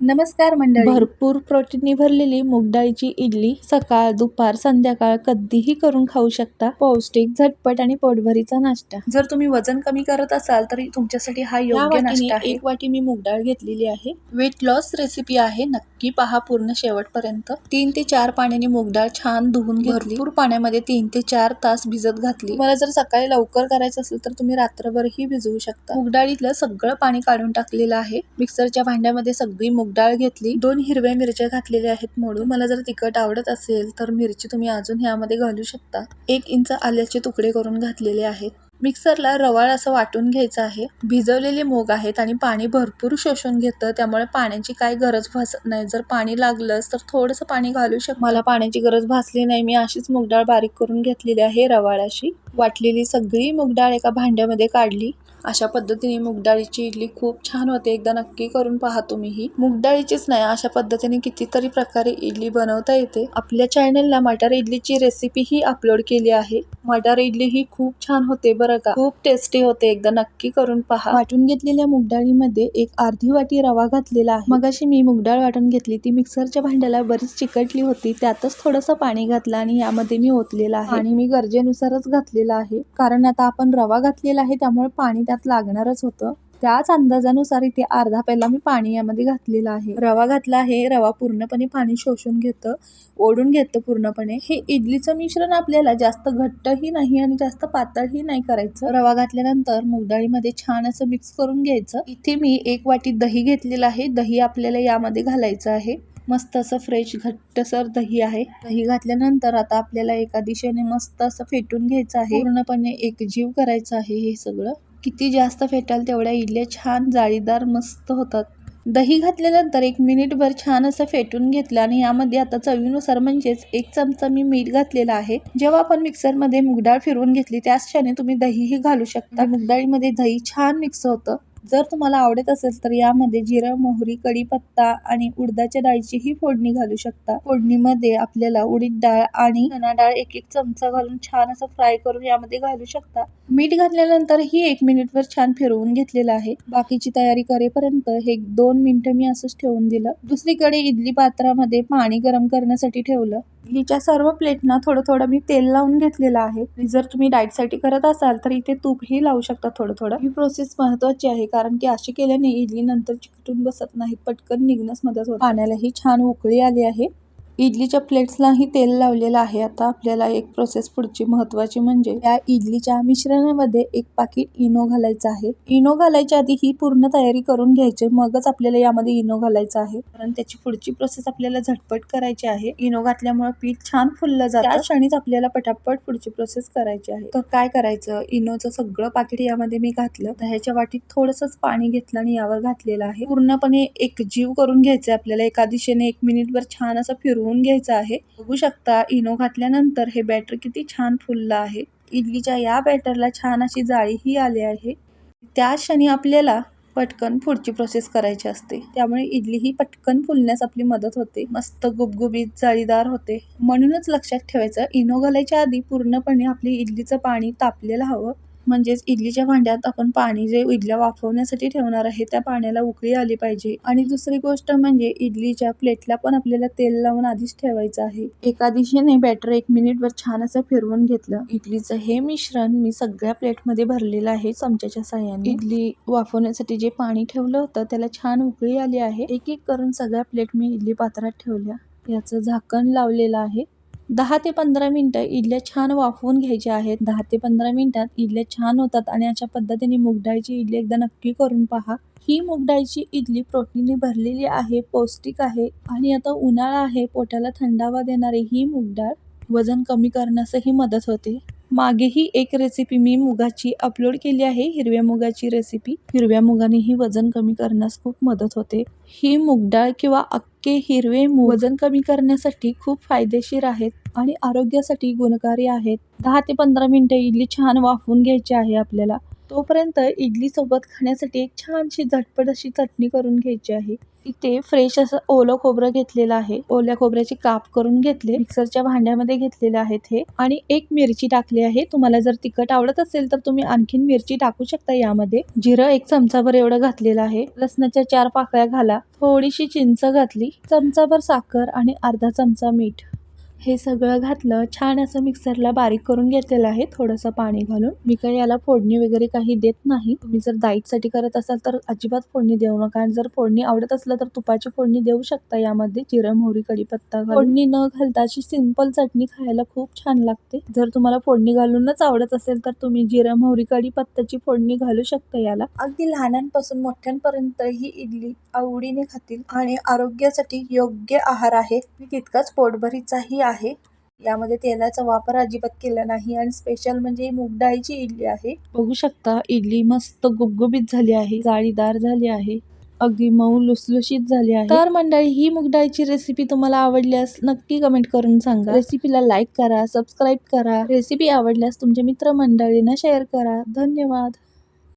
नमस्कार मंडळी. भरपूर प्रोटीननी भरलेली मूग डाळीची इडली सकाळ दुपार संध्याकाळ कधीही करून खाऊ शकता. पौष्टिक झटपट आणि पोटभरीचा नाश्ता. जर तुम्ही वजन कमी करत असाल तर तुमच्यासाठी हा योग्य नाश्ता आहे. एक वाटी मी मूग डाळ घेतलेली आहे. वेट लॉस रेसिपी आहे. नक्की पहा पूर्ण शेवटपर्यंत. तीन ते चार पाण्याने मूग डाळ छान धुवून घेतली. भरपूर पाण्यामध्ये तीन ते चार तास भिजत घातली. मला जर सकाळी लवकर करायचं असेल तर तुम्ही रात्रभरही भिजवू शकता. मूग डाळीतलं सगळं पाणी काढून टाकलेलं आहे. मिक्सरच्या भांड्यामध्ये सगळी मूग डाळ घेतली. दोन हिरव्या मिरच्या घातलेल्या आहेत मोडून. मला जर तिखट आवडत असेल तर मिरची तुम्ही अजून ह्यामध्ये घालू शकता. एक इंच आल्याचे तुकडे करून घातलेले आहेत. मिक्सरला रवाळ असं वाटून घ्यायचं आहे. भिजवलेले मोग आहेत आणि पाणी भरपूर शोषून घेतं. त्यामुळे पाण्याची काय गरज भासत नाही. जर पाणी लागलंच तर थोडंसं पाणी घालू शक मला पाण्याची गरज भासली नाही. मी अशीच मूगडाळ बारीक करून घेतलेली आहे रवाळाशी. वाटलेली सगळी मूगडाळ एका भांड्यामध्ये काढली. अशा पद्धतीने मूग डाळीची इडली खूप छान होते. एकदा नक्की करून पहा तुम्ही ही. मूग डाळीचीच नाही अशा पद्धतीने कितीतरी प्रकारे इडली बनवता येते. आपल्या चॅनलला मटार इडलीची रेसिपी ही अपलोड केली आहे. मटार इडली ही खूप छान होते बरं का. खूप टेस्टी होते. एकदा नक्की करून पहा. वाटून घेतलेल्या मूग डाळीमध्ये एक अर्धी वाटी रवा घातलेला आहे. मग अशी मी मूग डाळ वाटून घेतली. ती मिक्सरच्या भांड्याला बरीच चिकटली होती. त्यातच थोडंसं पाणी घातलं आणि यामध्ये मी ओतलेलं आहे. आणि मी गरजेनुसारच घातलेलं आहे. कारण आता आपण रवा घातलेला आहे त्यामुळे पाणी त्यात लागणारच होतं. त्याच अंदाजानुसार इथे अर्धा पेला मी पाणी यामध्ये घातलेलं आहे. रवा घातला आहे रवा पूर्णपणे पाणी शोषून घेतं ओढून घेतं पूर्णपणे. हे इडलीचं मिश्रण आपल्याला जास्त घट्टही नाही आणि जास्त पातळही नाही करायचं. रवा घातल्यानंतर मुगडाळीमध्ये छान असं मिक्स करून घ्यायचं. इथे मी एक वाटी दही घेतलेलं आहे. दही आपल्याला यामध्ये घालायचं आहे. मस्त असं फ्रेश घट्टसर दही आहे. दही घातल्यानंतर आता आपल्याला एका दिशेने मस्त असं फेटून घ्यायचं आहे. पूर्णपणे एकजीव करायचं आहे हे सगळं. किती जास्त फेटाल तेवढ्या इडल्या छान जाळीदार मस्त होतात. दही घातल्यानंतर एक मिनिटभर छान असं फेटून घेतलं आणि यामध्ये आता चवीनुसार म्हणजेच एक चमचा मी मीठ घातलेला आहे. जेव्हा आपण मिक्सरमध्ये मुगडाळ फिरवून घेतली त्याच क्षणी तुम्ही दहीही घालू शकता. मुगडाळीमध्ये दही छान मिक्स होतं. जर तुम्हाला आवडत असेल तर यामध्ये जिरं मोहरी कढीपत्ता आणि उडदाच्या डाळीची ही फोडणी घालू शकता. फोडणीमध्ये आपल्याला उडीद डाळ आणि चणा डाळ एक एक चमचा घालून छान असं फ्राय करून यामध्ये घालू शकता. मीठ घातल्यानंतर ही एक मिनिटवर छान फिरवून घेतलेलं आहे. बाकीची तयारी करेपर्यंत हे दोन मिनिटं मी असंच ठेवून दिलं. दुसरीकडे इडली पात्रामध्ये पाणी गरम करण्यासाठी ठेवलं. इडलीच्या सर्व प्लेटना थोडं थोडं मी तेल लावून घेतलेलं आहे. जर तुम्ही डाएटसाठी करत असाल तर इथे तूपही लावू शकता थोडं थोडं ही प्रोसेस महत्वाची आहे कारण की अशी केल्याने इडली नंतर चिकटून बसत नाहीत पटकन निघण्यास मदत होते. पाण्यालाही छान उकळी आली आहे. इडलीच्या प्लेट्सलाही तेल लावलेलं आहे. आता आपल्याला एक प्रोसेस पुढची महत्वाची म्हणजे या इडलीच्या मिश्रणामध्ये एक पाकिट इनो घालायचं आहे. इनो घालायच्या आधी ही पूर्ण तयारी करून घ्यायची. मगच आपल्याला यामध्ये इनो घालायचं आहे. कारण त्याची पुढची प्रोसेस आपल्याला झटपट करायची आहे. इनो घातल्यामुळे पीठ छान फुललं जातं. त्या क्षणीच आपल्याला पटापट पुढची प्रोसेस करायची आहे. तर काय करायचं? इनोचं सगळं पाकिट यामध्ये मी घातलं. दह्याच्या वाटीत थोडंसंच पाणी घेतलं आणि यावर घातलेलं आहे. पूर्णपणे एक जीव करून घ्यायचं आपल्याला. एका दिशेने एक मिनिटभर छान असं फिरवून घ्यायचं आहे. बघू शकता इनो घातल्यानंतर हे बॅटर किती छान फुललं आहे. इडलीच्या या बॅटरला छान अशी जाळीही आली आहे. त्या क्षणी आपल्याला पटकन पुढची प्रोसेस करायची असते. त्यामुळे इडली ही पटकन फुलण्यास आपली मदत होते. मस्त गुबगुबीत जाळीदार होते. म्हणूनच लक्षात ठेवायचं इनो घालायच्या आधी पूर्णपणे आपली इडलीचं पाणी तापलेलं हवं. म्हणजेच इडलीच्या भांड्यात आपण पाणी जे इडल्या वाफवण्यासाठी ठेवणार आहे त्या पाण्याला उकळी आली पाहिजे. आणि दुसरी गोष्ट म्हणजे इडलीच्या प्लेटला पण आपल्याला तेल लावून आधीच ठेवायचं आहे. एका दिशेने बॅटर एक मिनिटवर छान असं फिरवून घेतलं. इडलीचं हे मिश्रण मी सगळ्या प्लेटमध्ये भरलेलं आहे चमच्याच्या साह्याने. इडली वाफवण्यासाठी जे पाणी ठेवलं होतं त्याला छान उकळी आली आहे. एक एक करून सगळ्या प्लेट मी इडली पात्रात ठेवल्या. याचं झाकण लावलेलं आहे. दहा ते पंधरा मिनटं इडल्या छान वाफवून घ्यायच्या आहेत. दहा ते पंधरा मिनटात इडल्या छान होतात आणि अशा पद्धतीने मुगडाळीची इडली एकदा नक्की करून पहा. ही मुगडाळीची इडली प्रोटीनने भरलेली आहे पौष्टिक आहे आणि आता उन्हाळा आहे पोटाला थंडावा देणारी ही मुगडाळ वजन कमी करण्यासही मदत होते. मागेही एक रेसिपी मी मुगाची अपलोड केली आहे हिरव्या मुगाची रेसिपी हिरव्या मुगाने ही वजन कमी करण्यास खूप मदत होते. ही मुगडाळ किंवा अख्खे हिरवे मूग वजन कमी करण्यासाठी खूप फायदेशीर आहेत आणि आरोग्यासाठी गुणकारी आहेत. दहा ते पंधरा मिनिटं इडली छान वाफवून घ्यायची आहे आपल्याला. तोपर्यंत इडली सोबत खाण्यासाठी एक छानशी झटपट अशी चटणी करून घ्यायची आहे. इथे फ्रेश असं ओलं खोबरं घेतलेलं आहे. ओल्या खोबऱ्याचे काप करून घेतले. मिक्सरच्या भांड्यामध्ये घेतलेले आहेत हे. आणि एक मिरची टाकली आहे. तुम्हाला जर तिखट आवडत असेल तर तुम्ही आणखीन मिरची टाकू शकता यामध्ये. जिरं एक चमचाभर एवढं घातलेलं आहे. लसणाच्या चार पाकळ्या घाला. थोडीशी चिंच घातली. चमचाभर साखर आणि अर्धा चमचा मीठ. हे सगळं घातलं छान असं मिक्सरला बारीक करून घेतलेलं आहे थोडंसं पाणी घालून. मी काही याला फोडणी वगैरे काही देत नाही. तुम्ही जर डाईटसाठी करत असाल तर अजिबात फोडणी देऊ नका. आणि जर फोडणी आवडत असलं तर तुपाची फोडणी देऊ शकता यामध्ये. जिरं मोहरी कढीपत्ता फोडणी न घालता अशी सिंपल चटणी खायला खूप छान लागते. जर तुम्हाला फोडणी घालूनच आवडत असेल तर तुम्ही जिरं मोहरी कढीपत्त्याची फोडणी घालू शकता याला. अगदी लहानांपासून मोठ्यांपर्यंत ही इडली आवडीने खातील आणि आरोग्यासाठी योग्य आहार आहे. तितकाच पोटभरीचाही आहे. यामध्ये तेलाचा वापर अजिबात केला नाही आणि स्पेशल म्हणजे मूग डाळीची इडली आहे. बघू शकता इडली मस्त गुबगुबीत झाली आहे जाळीदार झाली आहे अगदी मऊ लुसलुशीत झाली आहे. तर मंडळी ही मुगडाळीची रेसिपी तुम्हाला आवडल्यास नक्की कमेंट करून सांगा. रेसिपीला लाईक करा सबस्क्राईब करा. रेसिपी आवडल्यास तुमच्या मित्रमंडळींना शेअर करा. धन्यवाद.